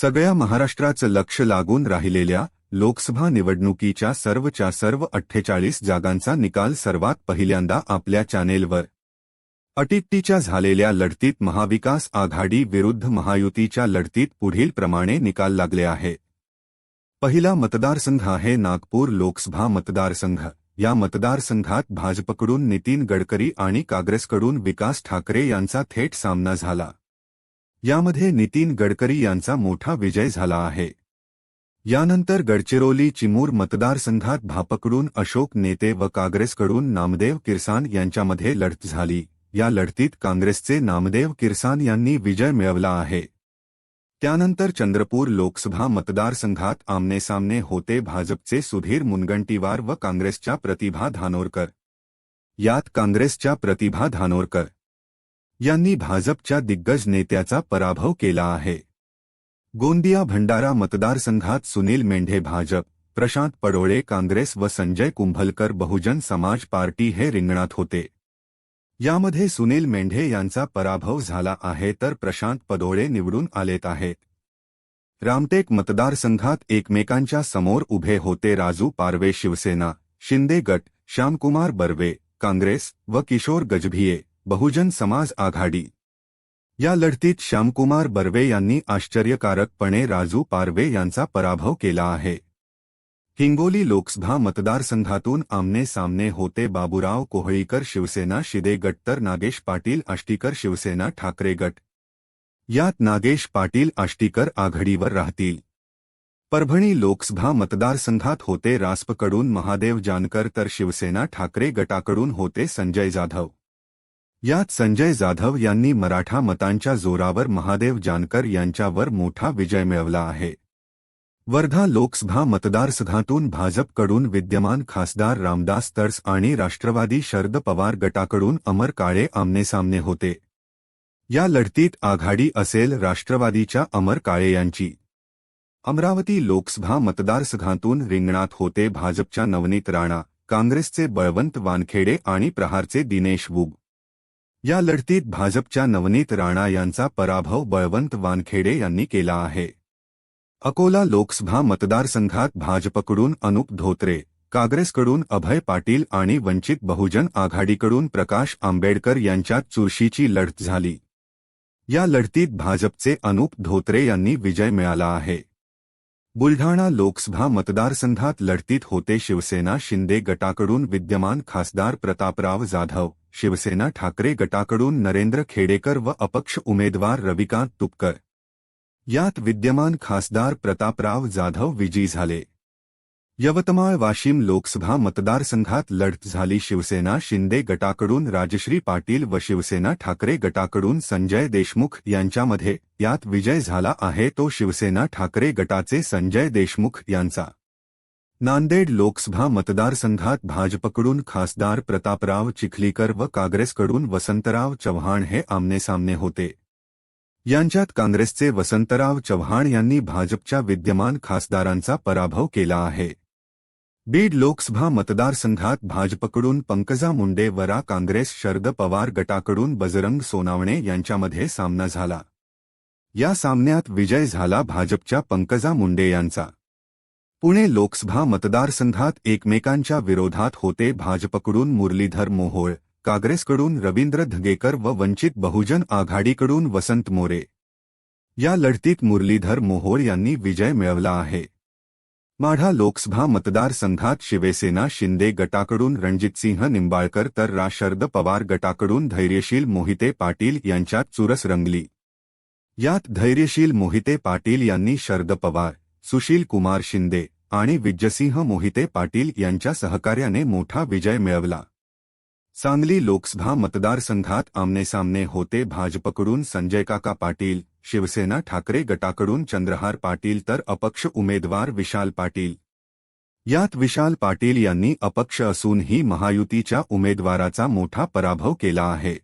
सगळ्या महाराष्ट्राचं लक्ष लागून राहिलेल्या लोकसभा निवडणुकीच्या सर्वच्या सर्व अठ्ठेचाळीस जागांचा निकाल सर्वात पहिल्यांदा आपल्या चॅनेलवर. अटीतटीच्या झालेल्या लढतीत महाविकास आघाडी विरुद्ध महायुतीच्या लढतीत पुढील प्रमाणे निकाल लागले आहे. पहिला मतदारसंघ आहे नागपूर लोकसभा मतदारसंघ. या मतदारसंघात भाजपकडून नितीन गडकरी आणि काँग्रेसकडून विकास ठाकरे यांचा थेट सामना झाला. यामध्ये नितीन गडकरी यांचा मोठा विजय झाला आहे. यानंतर गडचिरोली चिमूर मतदारसंघात भापकडून अशोक नेते व काँग्रेसकडून नामदेव किरसान यांच्यामध्ये लढत झाली. या लढतीत काँग्रेसचे नामदेव किरसान यांनी विजय मिळवला आहे. त्यानंतर चंद्रपूर लोकसभा मतदारसंघात आमनेसामने होते भाजपचे सुधीर मुनगंटीवार व काँग्रेसच्या प्रतिभा धानोरकर. यात काँग्रेसच्या प्रतिभा धानोरकर. यांनी भाजपच्या दिग्गज नेत्याचा पराभव केला आहे. गोंदिया भंडारा मतदारसंघात सुनील मेंढे भाजप, प्रशांत पडोळे काँग्रेस व संजय कुंभलकर बहुजन समाज पार्टी हे रिंगणात होते. यामध्ये सुनील मेंढे यांचा पराभव झाला आहे तर प्रशांत पदोळे निवडून आलेत आहेत. रामटेक मतदारसंघात एकमेकांच्या समोर उभे होते राजू पारवे शिवसेना, शिंदे गट, श्यामकुमार बर्वे, काँग्रेस व किशोर गजभिये. बहुजन समाज आघाडी. या लढतीत श्यामकुमार बर्वे यांनी आश्चर्यकारकपणे राजू पारवे यांचा पराभव केला आहे. हिंगोली लोकसभा मतदारसंघातून आमने सामने होते बाबूराव कोहळीकर शिवसेना, शिदे गट नागेश पाटील, आष्टीकर शिवसेना, ठाकरे गट. यात नागेश पाटील, आष्टीकर आघाडीवर राहतील. परभणी लोकसभा मतदारसंघात होते रासपकडून महादेव जानकर तर शिवसेना, ठाकरे गटाकडून होते संजय जाधव. यात संजय जाधव यांनी मराठा मतांच्या जोरावर महादेव जानकर यांच्यावर मोठा विजय मिळवला आहे. वर्धा लोकसभा मतदारसंघातून भाजपकडून विद्यमान खासदार रामदास तर्स आणि राष्ट्रवादी शरद पवार गटाकडून अमर काळे आमनेसामने होते. या लढतीत आघाडी असेल राष्ट्रवादीच्या अमर काळे यांची. अमरावती लोकसभा मतदारसंघातून रिंगणात होते भाजपच्या नवनीत राणा, काँग्रेसचे बळवंत वानखेडे आणि प्रहारचे दिनेश वुग. या लढतीत भाजपच्या नवनीत राणा यांचा पराभव बळवंत वानखेडे यांनी केला आहे. अकोला लोकसभा मतदारसंघात भाजपकडून अनुप धोत्रे काँग्रेसकडून अभय पाटील आणि वंचित बहुजन आघाडीकडून प्रकाश आंबेडकर यांच्यात चुरशीची लढत झाली. या लढतीत भाजपचे अनुप धोत्रे यांनी विजय मिळाला आहे. बुलढाणा लोकसभा मतदारसंघात लढतीत होते शिवसेना शिंदे गटाकडून विद्यमान खासदार प्रतापराव जाधव. शिवसेना ठाकरे गटाकडून नरेंद्र खेडेकर व अपक्ष उमेदवार रविकांत तुपकर. यात विद्यमान खासदार प्रतापराव जाधव विजयी झाले. यवतमाळ वाशिम लोकसभा मतदारसंघात लढत झाली शिवसेना शिंदे गटाकडून राजश्री पाटील व शिवसेना ठाकरे गटाकडून संजय देशमुख यांच्यामध्ये यात विजय झाला आहे तो शिवसेना ठाकरे गटाचे संजय देशमुख यांचा. नांदेड लोकसभा मतदारसंघात भाजपकडून खासदार प्रतापराव चिखलीकर व काँग्रेसकडून वसंतराव चव्हाण हे आमनेसामने होते. यांच्यात काँग्रेसचे वसंतराव चव्हाण यांनी भाजपच्या विद्यमान खासदारांचा पराभव केला आहे. बीड लोकसभा मतदारसंघात भाजपकडून पंकजा मुंडे वरा काँग्रेस शरद पवार गटाकडून बजरंग सोनावणे यांच्यामध्ये सामना झाला. या सामन्यात विजय झाला भाजपच्या पंकजा मुंडे यांचा. पुणे लोकसभा मतदारसंघात एकमेकांच्या विरोधात होते भाजपकडून मुरलीधर मोहोळ काँग्रेसकडून रवींद्र धगेकर व वंचित बहुजन आघाडीकडून वसंत मोरे. या लढतीत मुरलीधर मोहोळ यांनी विजय मिळवला आहे. माढा लोकसभा मतदारसंघात शिवसेना शिंदे गटाकडून रणजितसिंह निंबाळकर तर रा. शरद पवार गटाकडून धैर्यशील मोहिते पाटील यांच्यात चुरस रंगली. यात धैर्यशील मोहिते पाटील यांनी शरद पवार सुशील कुमार शिंदे आणि विजयसिंह मोहिते पाटील यांच्या सहकार्याने मोठा विजय मिळवला. सांगली लोकसभा मतदारसंघात आमनेसामने होते भाजपकडून संजय काका पाटील शिवसेना ठाकरे गटाकडून चंद्रहार पाटील तर अपक्ष उमेदवार विशाल पाटील. यात विशाल पाटील यांनी अपक्ष असूनही महायुतीच्या उमेदवाराचा मोठा पराभव केला आहे.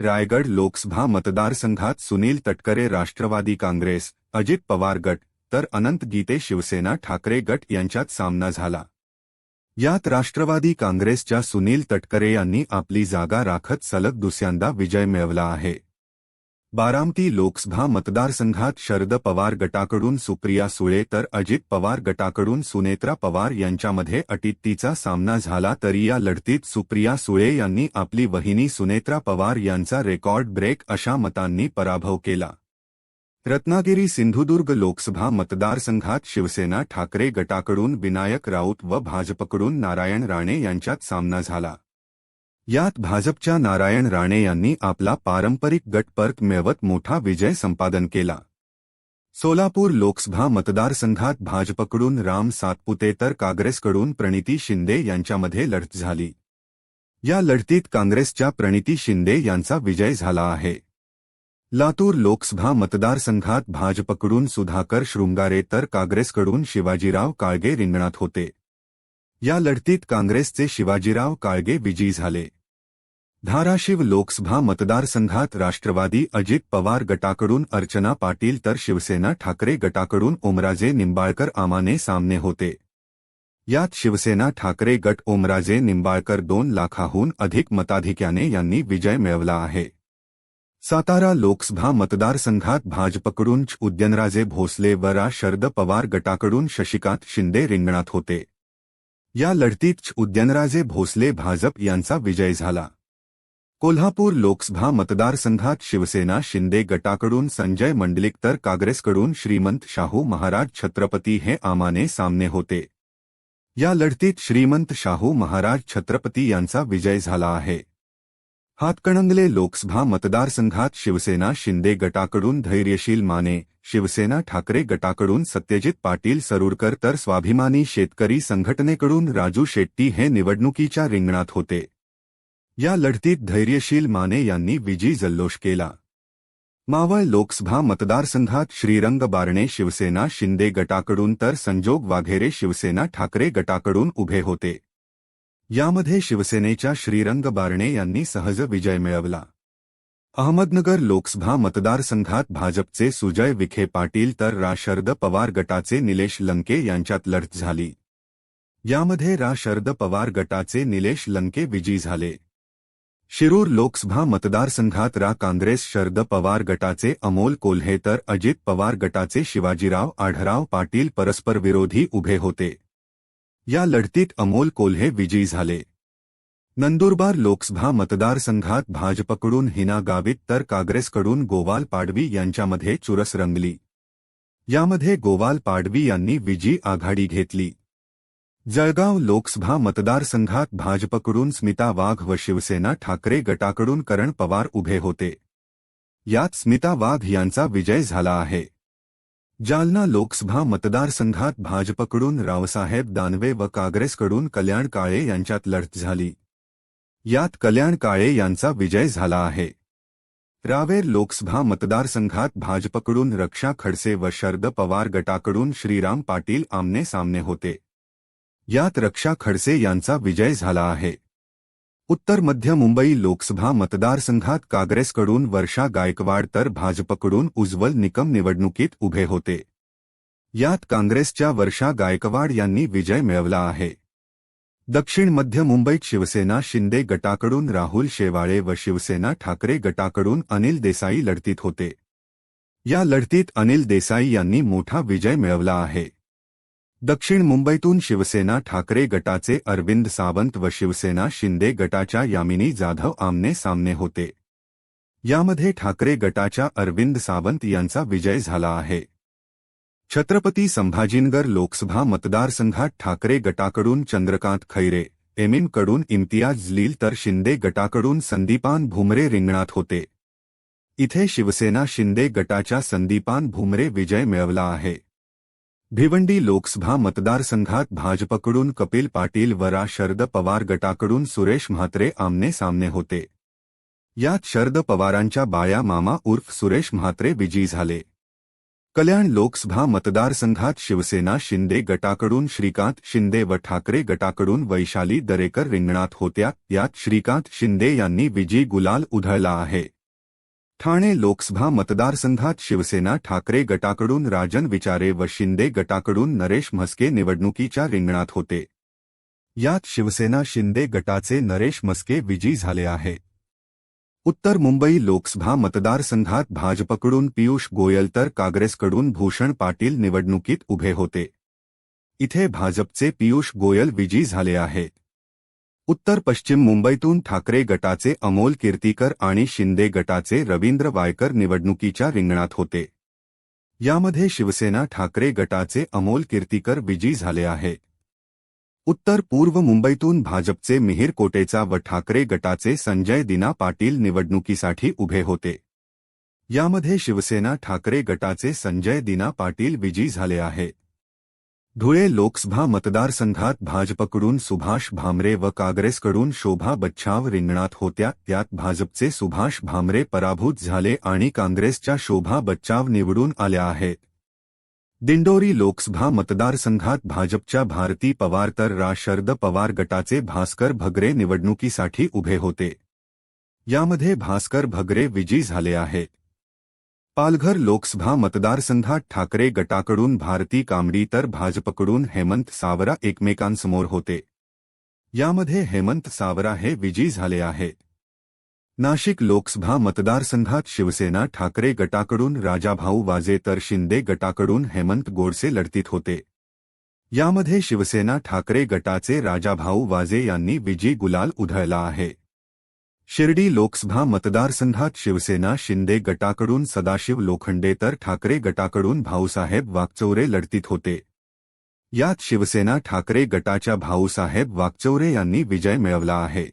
रायगड लोकसभा मतदारसंघात सुनील तटकरे राष्ट्रवादी काँग्रेस अजित पवार गट तर अनंत गीते शिवसेना ठाकरे गट यांच्यात सामना झाला. यात राष्ट्रवादी काँग्रेसच्या सुनील तटकरे यांनी आपली जागा राखत सलग दुसऱ्यांदा विजय मिळवला आहे. बारामती लोकसभा मतदारसंघात शरद पवार गटाकडून सुप्रिया सुळे तर अजित पवार गटाकडून सुनेत्रा पवार यांच्यामध्ये अटित्तीचा सामना झाला तरी या लढतीत सुप्रिया सुळे यांनी आपली वहिनी सुनेत्रा पवार यांचा रेकॉर्ड ब्रेक अशा मतांनी पराभव केला. रत्नागिरी सिंधुदुर्ग लोकसभा मतदारसंघात शिवसेना ठाकरे गटाकडून विनायक राऊत व भाजपकडून नारायण राणे यांच्यात सामना झाला. यात भाजपच्या नारायण राणे यांनी आपला पारंपरिक गटपर्क मिळवत मोठा विजय संपादन केला. सोलापूर लोकसभा मतदारसंघात भाजपकडून राम सातपुते तर काँग्रेसकडून प्रणिती शिंदे यांच्यामध्ये लढत झाली. या लढतीत काँग्रेसच्या प्रणिती शिंदे यांचा विजय झाला आहे. लातूर लोकसभा मतदारसंघात भाजपकडून सुधाकर शृंगारे तर काँग्रेसकडून शिवाजीराव काळगे रिंगणात होते. या लढतीत काँग्रेसचे शिवाजीराव काळगे विजयी झाले. धाराशिव लोकसभा मतदारसंघात राष्ट्रवादी अजित पवार गटाकडून अर्चना पाटील तर शिवसेना ठाकरे गटाकडून ओमराजे निंबाळकर आमाने सामने होते. यात शिवसेना ठाकरे गट ओमराजे निंबाळकर दोन लाखाहून अधिक मताधिक्याने यांनी विजय मिळवला आहे. सातारा लोकसभा मतदारसंघात भाजपकडून उद्यनराजे भोसले व रा शरद पवार, गटाकडून शशिकांत शिंदे रिंगणात होते. या लढतीत उद्यनराजे भोसले, भाजप यांचा विजय झाला. कोल्हापूर लोकसभा मतदारसंघात शिवसेना, शिंदे गटाकडून संजय मंडलिक तर काँग्रेसकडून श्रीमंत शाहू महाराज छत्रपती हे आमाने सामने होते. या लढतीत श्रीमंत शाहू महाराज छत्रपती यांचा विजय झाला आहे. हातकणंगले लोकसभा मतदारसंघात शिवसेना शिंदे गटाकडून धैर्यशील माने शिवसेना ठाकरे गटाकडून सत्यजित पाटील सरुरकर तर स्वाभिमानी शेतकरी संघटनेकडून राजू शेट्टी हे निवडणुकीच्या रिंगणात होते. या लढतीत धैर्यशील माने यांनी विजयी जल्लोष केला. मावळ लोकसभा मतदारसंघात श्रीरंग बारणे शिवसेना शिंदे गटाकडून तर संजोग वाघेरे शिवसेना ठाकरे गटाकडून उभे होते. यामध्ये शिवसेनेच्या श्रीरंग बारणे यांनी सहज विजय मिळवला. अहमदनगर लोकसभा मतदारसंघात भाजपचे सुजय विखे पाटील तर रा. शरद पवार गटाचे निलेश लंके यांच्यात लढत झाली. यामध्ये रा. शरद पवार गटाचे निलेश लंके विजयी झाले. शिरूर लोकसभा मतदारसंघात रा. काँग्रेस शरद पवार गटाचे अमोल कोल्हे तर अजित पवार गटाचे शिवाजीराव आढराव पाटील परस्पर विरोधी उभे होते. या लढतीत अमोल कोल्हे विजयी नंदुरबार लोकसभा मतदारसंघात भाजपकडून हिना गावित तर काँग्रेसकडून गोवाल पाडवी यांच्यामध्ये चुरस रंगली. यामध्ये गोवाल पाडवी यांनी विजयी आघाडी घेतली. जळगाव लोकसभा मतदारसंघात भाजपकडून स्मिता वाघ व शिवसेना ठाकरे गटाकडून करण पवार उभे होते. यात स्मिता वाघ यांचा विजय झाला आहे. जालना लोकसभा मतदारसंघात भाजपकडून रावसाहेब दानवे व काँग्रेसकडून कल्याण काळे यांच्यात लढत झाली. यात कल्याण काळे यांचा विजय झाला आहे. रावेर लोकसभा मतदारसंघात भाजपकडून रक्षा खडसे व शरद पवार गटाकडून श्रीराम पाटील आमने सामने होते. यात रक्षा खडसे यांचा विजय झाला आहे. उत्तर मध्य मुंबई लोकसभा मतदारसंघात काँग्रेसकडून वर्षा गायकवाड तर भाजपकडून उज्ज्वल निकम निवडणुकीत उभे होते. यात काँग्रेसच्या वर्षा गायकवाड यांनी विजय मिळवला आहे. दक्षिण मध्य मुंबईत शिवसेना शिंदे गटाकडून राहुल शेवाळे व शिवसेना ठाकरे गटाकडून अनिल देसाई लढतीत होते. या लढतीत अनिल देसाई यांनी मोठा विजय मिळवला आहे. दक्षिण मुंबईतून शिवसेना ठाकरे गटाचे अरविंद सावंत व शिवसेना शिंदे गटाच्या यामिनी जाधव आमने सामने होते. यामध्ये ठाकरे गटाच्या अरविंद सावंत यांचा विजय झाला आहे. छत्रपती संभाजीनगर लोकसभा मतदारसंघात ठाकरे गटाकडून चंद्रकांत खैरे एमिनकडून इम्तियाज़ लील तर शिंदे गटाकडून संदीपान भुमरे रिंगणात होते. इथे शिवसेना शिंदे गटाच्या संदीपान भुमरे विजय मिळवला आहे. भिवंडी लोकसभा मतदारसंघात भाजपकडून कपिल पाटील वरा शरद पवार गटाकडून सुरेश म्हात्रे आमने सामने होते. यात शरद पवारांच्या बाया मामा उर्फ सुरेश म्हात्रे विजयी झाले. कल्याण लोकसभा मतदारसंघात शिवसेना शिंदे गटाकडून श्रीकांत शिंदे व ठाकरे गटाकडून वैशाली दरेकर रिंगणात होत्या. यात श्रीकांत शिंदे यांनी विजयी गुलाल उधळला आहे. ठाणे लोकसभा मतदारसंघात शिवसेना ठाकरे गटाकडून राजन विचारे व शिंदे गटाकडून नरेश म्हस्के निवडणुकीच्या रिंगणात होते. यात शिवसेना शिंदे गटाचे नरेश म्हस्के विजयी झाले आहे. उत्तर मुंबई लोकसभा मतदारसंघात भाजपकडून पियुष गोयल तर काँग्रेसकडून भूषण पाटील निवडणुकीत उभे होते. इथे भाजपचे पियुष गोयल विजयी झाले आहेत उत्तर पश्चिम मुंबईतून ठाकरे गटाचे अमोल कीर्तीकर आणि शिंदे गटाचे रवींद्र वायकर निवडणुकीच्या रिंगणात होते. यामध्ये शिवसेना ठाकरे गटाचे अमोल कीर्तीकर विजयी झाले आहे. उत्तर पूर्व मुंबईतून भाजपचे मिहीर कोटेचा व ठाकरे गटाचे संजय दिना पाटील निवडणुकीसाठी उभे होते. यामध्ये शिवसेना ठाकरे गटाचे संजय दिना पाटील विजयी झाले आहे. धुळे लोकसभा मतदारसंघात भाजपकडून सुभाष भामरे व काँग्रेसकडून शोभा बच्छाव रिंगणात होत्या. त्यात भाजपचे सुभाष भामरे पराभूत झाले आणि काँग्रेसच्या शोभा बच्चाव निवडून आल्या आहेत. दिंडोरी लोकसभा मतदारसंघात भाजपच्या भारती पवार तर रा. शरद पवार गटाचे भास्कर भगरे निवडणुकीसाठी उभे होते. यामध्ये भास्कर भगरे विजयी झाले आहेत. पालघर लोकसभा मतदारसंघात ठाकरे गटाकडून भारती कांबडी तर भाजपकडून हेमंत सावरा एकमेकांसमोर होते. यामध्ये हेमंत सावरा हे विजयी झाले आहे. नाशिक लोकसभा मतदारसंघात शिवसेना ठाकरे गटाकडून राजाभाऊ वाजे तर शिंदे गटाकडून हेमंत गोडसे लढतीत होते. यामध्ये शिवसेना ठाकरे गटाचे राजाभाऊ वाजे यांनी विजयी गुलाल उधळला आहे. शिर्डी लोकसभा मतदारसंघात शिवसेना शिंदे गटाकडून सदाशिव लोखंडे तर ठाकरे गटाकडून भाऊसाहेब वागचौरे लढतीत होते. यात शिवसेना ठाकरे गटाच्या भाऊसाहेब वागचौरे यांनी विजय मिळवला आहे.